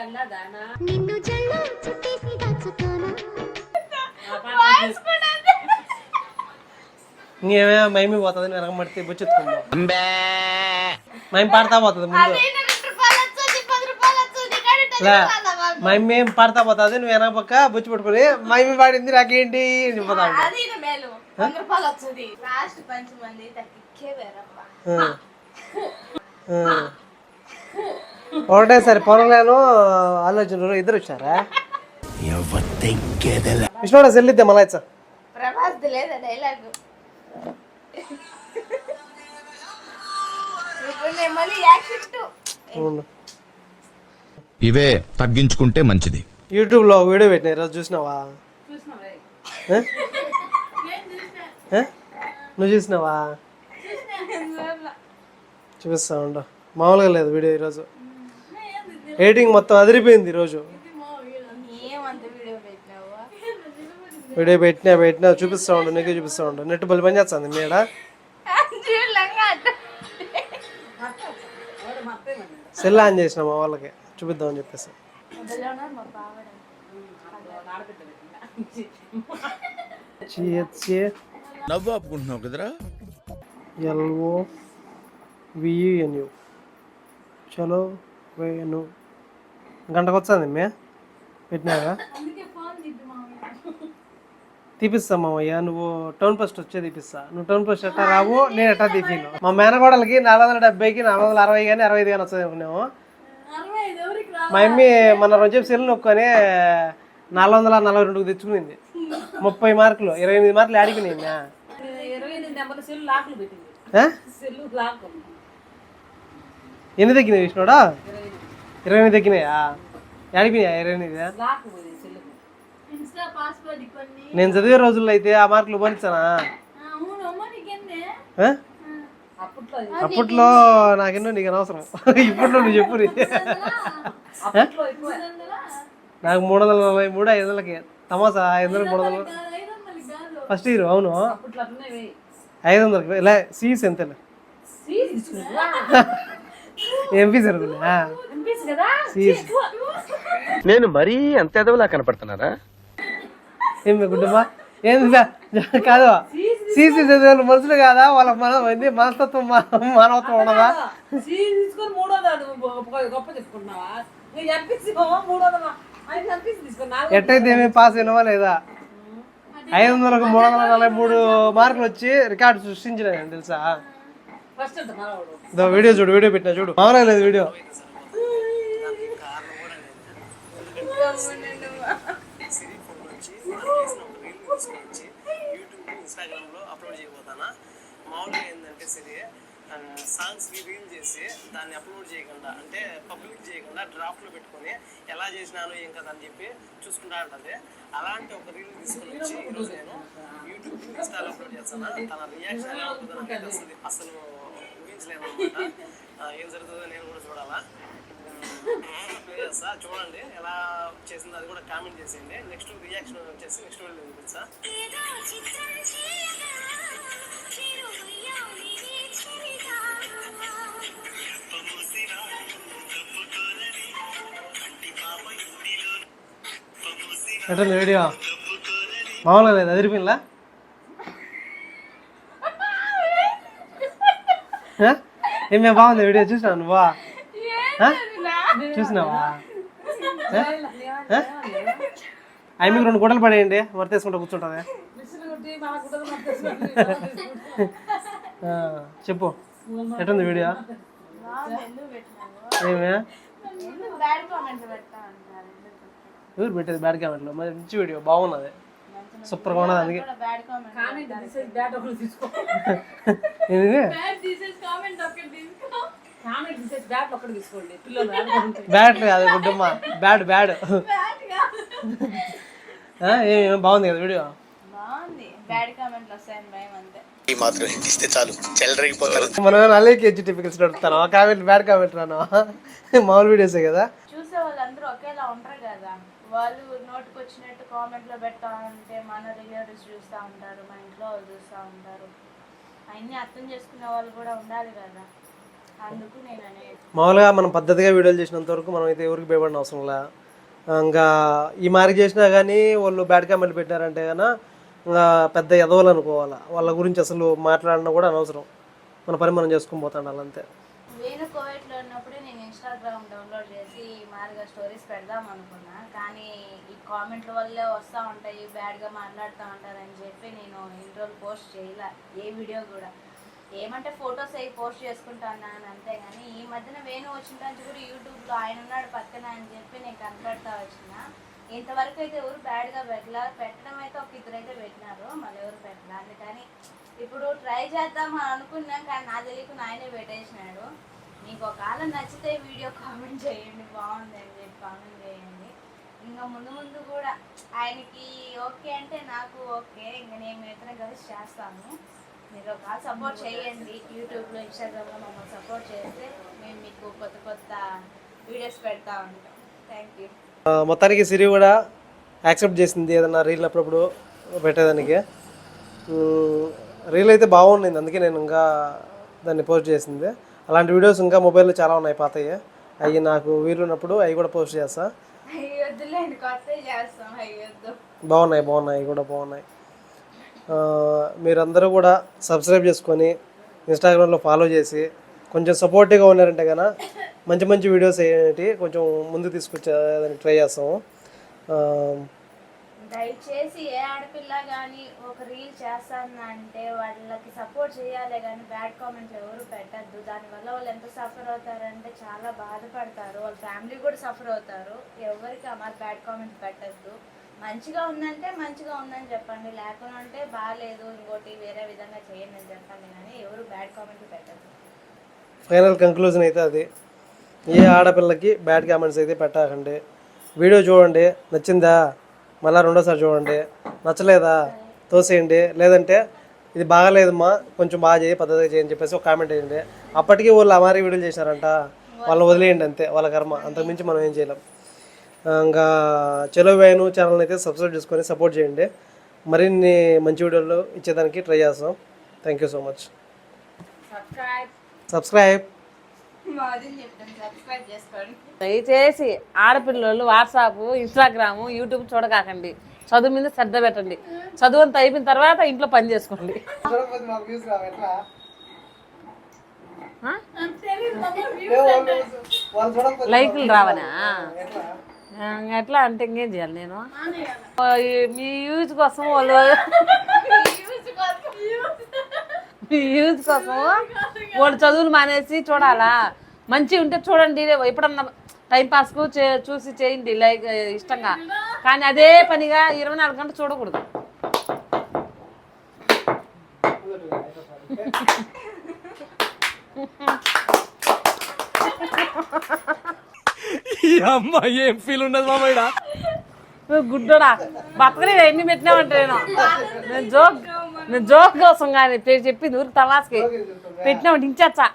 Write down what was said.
కన్నదానా నిన్ను జల్లు చుట్టేసి దాచుకోనా ఇంకేమే మైమి పోతుంది వెనక మడితే బుచ్చెత్తుకుందాం మైమి పాడతా పోతుంది ముందు. మైమి ఏం పాడతా పోతుంది? నువ్వు వెనక పక్క బుచ్చి పట్టుకుని మైమి పాడింది నాకేంటి? అని పోతా ఉంటా. ఆ. ఒకటేసారి పొరలేను ఆలోచన ఇద్దరు వచ్చారా? విష్ణుడా సెల్లిద్దే మళ్ళా ఇచ్చా. ప్రభాస్ లేదా డైలాగ్. ఇవే తగ్గించుకుంటే మంచిది. యూట్యూబ్లో ఒక వీడియో పెట్టిన ఈరోజు చూసినావా? నువ్వు చూసినావా? చూపిస్తా ఉండు. మామూలుగా లేదు వీడియో ఈరోజు. ఎడిటింగ్ మొత్తం అదిరిపోయింది ఈరోజు. వీడియో పెట్టినా పెట్టినా చూపిస్తా ఉండు నీకే చూపిస్తా ఉండు. నెట్ బలి పని చేస్తుంది మీడ సెల్ ఆన్ చేసిన మా వాళ్ళకి. చూపిద్దామని చెప్పేసి. నవ్వు ఆపుకుంటున్నావు కదరా? ఎల్ఓ వియుఎన్యు చలో వేను గంటకు వచ్చింది మే పెట్టినాగా తీపిస్తా మామయ్య నువ్వు టౌన్ ఫస్ట్ వచ్చే తీపిస్తా. నువ్వు టౌన్ ఫస్ట్ ఎట్టా రావు నేను ఎట్టా తీపిను? మా మేనగోడలకి నాలుగు వందల డెబ్బైకి నాలుగు వందల అరవై కానీ అరవై ఐదు కానీ వస్తుంది అనుకున్నాము మా అమ్మి మన రోజు సెల్ నొక్కొని నాలుగు వందల నలభై రెండుకు తెచ్చుకునింది. ముప్పై మార్కులు ఇరవై ఎనిమిది మార్కులు ఆడిపోయినాయి మ్యా. ఇరవై ఎనిమిది నెంబర్ సెల్ లాక్లు పెట్టింది. ఆ? సెల్ లాక్ ఎన్ని తగ్గినాయి విష్ణుడా? ఇరవై ఎనిమిది తగ్గినాయా? ఆడిపోయినాయా ఇరవై ఎనిమిది? నేను చదివే రోజుల్లో అయితే ఆ మార్కులు ఆ? అప్పట్లో నాకెన్నో నీకు అనవసరం. ఇప్పట్లో నువ్వు చెప్పు నాకు మూడు వందల నలభై మూడు ఐదు వందలకి. తమాసా ఐదు వందలకి మూడు వందలు. ఫస్ట్ ఇయర్ అవును. ఐదు వందలకి ఇలా సీస్ ఎంతలే సీజ్ తీసుకున్నా ఎంపీ నేను మరీ అంత ఎదవలా కనపడుతున్నారా ఏం గుడ్డమ్మా ఏంది? కాదు. సీసీ చదివాళ్ళు మనుషులు కాదా? వాళ్ళ మన ఏంది? మనస్తత్వం మానవత్వం ఉండదా సీజ్ తీసుకొని మూడో దాడు గొప్ప గొప్ప చెప్పుకున్నావా నీకు ఎంపీసీ మూడో అది ఎంపీసీ తీసుకున్నా ఎట్టయితే ఏమీ పాస్ అయినవా లేదా? ఐదు వందలకు మూడు వందల నలభై మూడు మార్కులు వచ్చి రికార్డు సృష్టించిన తెలుసా? వీడియో చూడు వీడియో పెట్టినా చూడు. మామూలుగా లేదు వీడియో. ఇన్స్టాగ్రామ్లో అప్లోడ్ చేయబోతానా? మామూలుగా ఏంటంటే సరే సాంగ్స్కి రీల్ చేసి దాన్ని అప్లోడ్ చేయకుండా అంటే పబ్లిక్ చేయకుండా డ్రాఫ్ట్లో పెట్టుకొని ఎలా చేసినాను ఏం కదా అని చెప్పి చూసుకుంటా ఉంటుంది. అలాంటి ఒక రీల్ తీసుకొని వచ్చి ఈరోజు నేను యూట్యూబ్ ఇన్స్టాలో అప్లోడ్ చేస్తాను? తన రియాక్షన్ ఎలా ఉంటుందో అసలు అసలు ఊహించలేను అనమాట ఏం జరుగుతుందో నేను కూడా చూడాలా? ప్లే చేస్తా చూడండి ఎలా చేసిందో అది కూడా కామెంట్ చేసేయండి. నెక్స్ట్ రియాక్షన్ వచ్చేసి నెక్స్ట్ వీడియో చూపిస్తా. ఎట్టుంది వీడియో? మామూలుగా లేదు? అదిరిపోయిందా? ఏమే బాగుంది వీడియో? నువ్వా? ఆ? చూసినావా? అవి మీకు రెండు గుడ్డలు పడేయండి మరి తీసుకుంటా కూర్చుంటుంది చెప్పు. ఎట్టుంది వీడియో? ఏమే? ఎవరు పెట్టేది బ్యాడ్ కామెంట్లో? మంచి వీడియో బాగున్నది. సూపర్గా ఉన్నది అందుకే బ్యాడ్ కామెంట్ కామెంట్ తీసేసి బ్యాట్ కాదు గుడ్డమ్మ. బ్యాడ్ బ్యాడ్ బ్యాడ్ కాదు. ఏమి బాగుంది కదా వీడియో? మాత్రం ఇస్తే చాలు. చెల్లరగిపోతారు మనం అలాగే హెచ్టిఫికెట్స్ నడుపుతాను కామెంట్ బ్యాడ్ కామెంట్ రాను. మామూలు వీడియోసే కదా? చూసే వాళ్ళందరూ ఒకేలా ఉంటారు కదా. వాళ్ళు నోటికి వచ్చినట్టు కామెంట్లో పెడతా ఉంటే మన రిలేటివ్స్ చూస్తూ ఉంటారు మన ఇంట్లో వాళ్ళు చూస్తూ ఉంటారు. అవన్నీ అర్థం చేసుకునే వాళ్ళు కూడా ఉండాలి కదా. మామూలుగా మనం పద్ధతిగా వీడియోలు చేసినంత వరకు మనం అయితే ఎవరికి భయపడిన అవసరం లే. ఇంకా ఈ మార్గ చేసినా కానీ వాళ్ళు బ్యాడ్ కామెంట్లు పెట్టారంటే కన్నా ఇంకా పెద్ద ఎదవలు అనుకోవాలా. వాళ్ళ గురించి అసలు మాట్లాడినా కూడా అనవసరం. మన పని మనం చేసుకుని పోతాం అంతే. నేను కోవిడ్లో ఉన్నప్పుడే నేను ఇన్స్టాగ్రామ్ డౌన్లోడ్ చేసి మారుగా స్టోరీస్ పెడదాం అనుకున్నా. కానీ ఈ కామెంట్ల వల్లే వస్తూ ఉంటాయి బ్యాడ్గా మాట్లాడుతూ ఉంటారని చెప్పి నేను ఇన్ని రోజులు పోస్ట్ చేయలే. ఏ వీడియో కూడా. ఏమంటే ఫొటోస్ అవి పోస్ట్ చేసుకుంటాను అని అంతే కానీ ఈ మధ్యన వేణు వచ్చిన నుంచి కూడా యూట్యూబ్లో ఆయన ఉన్నాడు పక్కన అని చెప్పి నేను కనపడతా వచ్చిన. ఇంతవరకు అయితే ఎవరు బ్యాడ్గా పెట్టలేదు పెట్టడం అయితే ఒక ఇద్దరు అయితే పెట్టినారు మళ్ళీ ఎవరు పెట్టలే అందుకని ఇప్పుడు ట్రై చేద్దాం అని అనుకున్నాం కానీ నా తెలియకుండా ఆయనే పెట్టేసినాడు. మీకు ఒకవేళ నచ్చితే వీడియో కామెంట్ చేయండి బాగుంది అని చెప్పి కామెంట్ చేయండి. ఇంకా ముందు ముందు కూడా ఆయనకి ఓకే అంటే నాకు ఓకే ఇంకా నేను ఇతర కలిసి చేస్తాను. మీరు ఒక సపోర్ట్ చేయండి యూట్యూబ్లో ఇన్స్టాగ్రామ్లో మమ్మల్ని సపోర్ట్ చేస్తే మేము మీకు కొత్త కొత్త వీడియోస్ పెడతా ఉంటాం. థ్యాంక్ యూ మొత్తానికి సిరి కూడా యాక్సెప్ట్ చేసింది ఏదన్నా రీల్ అప్పుడప్పుడు పెట్టేదానికి. రీల్ అయితే బాగుండింది అందుకే నేను ఇంకా దాన్ని పోస్ట్ చేసింది. అలాంటి వీడియోస్ ఇంకా మొబైల్లో చాలా ఉన్నాయి పాతయ్య. అవి నాకు వీలున్నప్పుడు అవి కూడా పోస్ట్ చేస్తా. అయ్యి వద్దులేండి కొత్త చేస్తాం అయ్యి వద్దు. బాగున్నాయి బాగున్నాయి అవి కూడా బాగున్నాయి. మీరందరూ కూడా సబ్స్క్రైబ్ చేసుకొని ఇన్స్టాగ్రామ్లో ఫాలో చేసి కొంచెం సపోర్టివ్గా ఉన్నారంటే కన్నా మంచి మంచి వీడియోస్ ఏంటి కొంచెం ముందుకు తీసుకొచ్చేదానికి ట్రై చేస్తాము. దయచేసి ఏ ఆడపిల్ల కానీ ఒక రీల్ చేస్తానంటే వాళ్ళకి సపోర్ట్ చేయాలి కానీ బ్యాడ్ కామెంట్స్ ఎవరు పెట్టద్దు. దానివల్ల వాళ్ళు ఎంత సఫర్ అవుతారంటే చాలా బాధపడతారు. వాళ్ళ ఫ్యామిలీ కూడా సఫర్ అవుతారు. ఎవరికి అమ్మారు బ్యాడ్ కామెంట్స్ పెట్టద్దు. మంచిగా ఉందంటే మంచిగా ఉందని చెప్పండి. లేకుండా అంటే బాగాలేదు ఇంకోటి వేరే విధంగా చేయండి అని చెప్పండి. కానీ ఎవరు బ్యాడ్ కామెంట్ పెట్టదు ఫైనల్ కంక్లూజన్ అయితే అది. ఏ ఆడపిల్లకి బ్యాడ్ కామెంట్స్ అయితే పెట్టకండి. వీడియో చూడండి. నచ్చిందా? మళ్ళీ రెండోసారి చూడండి. నచ్చలేదా? తోసేయండి. లేదంటే ఇది బాగాలేదమ్మా కొంచెం బాగా చేయి పద్ధతిగా చేయని చెప్పేసి ఒక కామెంట్ వేయండి. అప్పటికీ వాళ్ళు అమారి వీడియోలు చేశారంట. వాళ్ళని వదిలేయండి అంతే. వాళ్ళ కర్మ. అంతకుమించి మనం ఏం చేయలేం. ఇంకా చెలో వేణు ఛానల్ అయితే సబ్స్క్రైబ్ చేసుకొని సపోర్ట్ చేయండి. మరిన్ని మంచి వీడియోలు ఇచ్చేదానికి ట్రై చేస్తాం. Thank you so much subscribe subscribe మాది చెప్తాను సబ్స్క్రైబ్ చేసుకోండి. దయచేసి ఆడపిల్లలు వాట్సాప్ ఇన్స్టాగ్రామ్ యూట్యూబ్ చూడకాకండి. చదువు మీద శ్రద్ధ పెట్టండి. చదువు అంతా అయిపోయిన తర్వాత ఇంట్లో పని చేసుకోండి? లైకులు రావనా? ఎట్లా అంటే ఇంకేం చేయాలి నేను? మీ యూజ్ కోసం వాళ్ళు మీ యూజ్ కోసం వాళ్ళు చదువులు మానేసి చూడాలా? మంచి ఉంటే చూడండి ఎప్పుడన్నా టైం పాస్కు చే చూసి చేయండి లైక్ ఇష్టంగా. కానీ అదే పనిగా ఇరవై నాలుగు గంటలు చూడకూడదు. ఏం ఫీల్ ఉండదు మామయ్య గుడ్డోడా బతకని ఎన్ని పెట్టినామంటే నేను. నేను జోక్ నేను జోక్ కోసం కానీ చెప్పింది ఊరికి తమాస్కి పెట్టినామంటే ఇంచచ్చా?